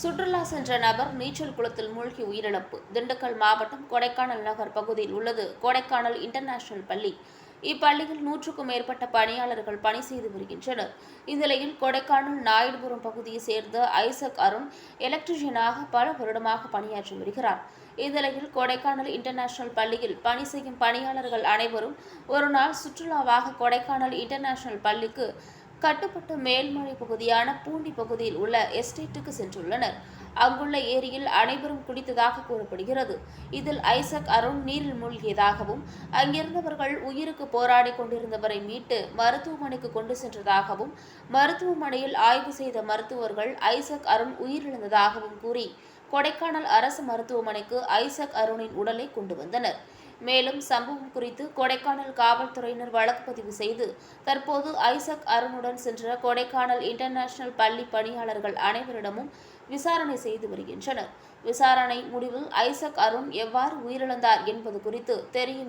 சுற்றுலா சென்ற நபர் நீச்சல் குளத்தில் மூழ்கி உயிரிழப்பு. திண்டுக்கல் மாவட்டம் கொடைக்கானல் நகர் பகுதியில் உள்ளது. கொடைக்கானல் இன்டர்நேஷனல் பள்ளி. இப்பள்ளியில் நூற்றுக்கும் மேற்பட்ட பணியாளர்கள் பணி செய்து வருகின்றனர். இந்நிலையில் கொடைக்கானல் நாயுடுபுரம் பகுதியை சேர்ந்த ஐசக் அருண் எலக்ட்ரிஷியனாக பல வருடமாக பணியாற்றி வருகிறார். இந்நிலையில் கொடைக்கானல் இன்டர்நேஷனல் பள்ளியில் பணி செய்யும் பணியாளர்கள் அனைவரும் ஒரு நாள் சுற்றுலாவாக கொடைக்கானல் இன்டர்நேஷனல் பள்ளிக்கு கட்டுப்பட்ட மேல்மலை பகுதியான பூண்டி பகுதியில் உள்ள எஸ்டேட்டுக்கு சென்றுள்ளனர். அங்குள்ள ஏரியில் அனைவரும் குடித்ததாக கூறப்படுகிறது. இதில் ஐசக் அருண் நீரில் மூழ்கியதாகவும் அங்கிருந்தவர்கள் உயிருக்கு போராடி கொண்டிருந்தவரை மீட்டு மருத்துவமனைக்கு கொண்டு சென்றதாகவும் மருத்துவமனையில் ஆய்வு செய்த மருத்துவர்கள் ஐசக் அருண் உயிரிழந்ததாகவும் கூறி கொடைக்கானல் அரசு மருத்துவமனைக்கு ஐசக் அருணின் உடலை கொண்டு வந்தனர். மேலும் சம்பவம் குறித்து கொடைக்கானல் காவல்துறையினர் வழக்கு பதிவு செய்து தற்போது ஐசக் அருணுடன் சென்ற கொடைக்கானல் இன்டர்நேஷனல் பள்ளி பணியாளர்கள் அனைவரிடமும் விசாரணை செய்து வருகின்றனர். விசாரணை முடிவில் ஐசக் அருண் எவ்வாறு உயிரிழந்தார் என்பது குறித்து தெரியும்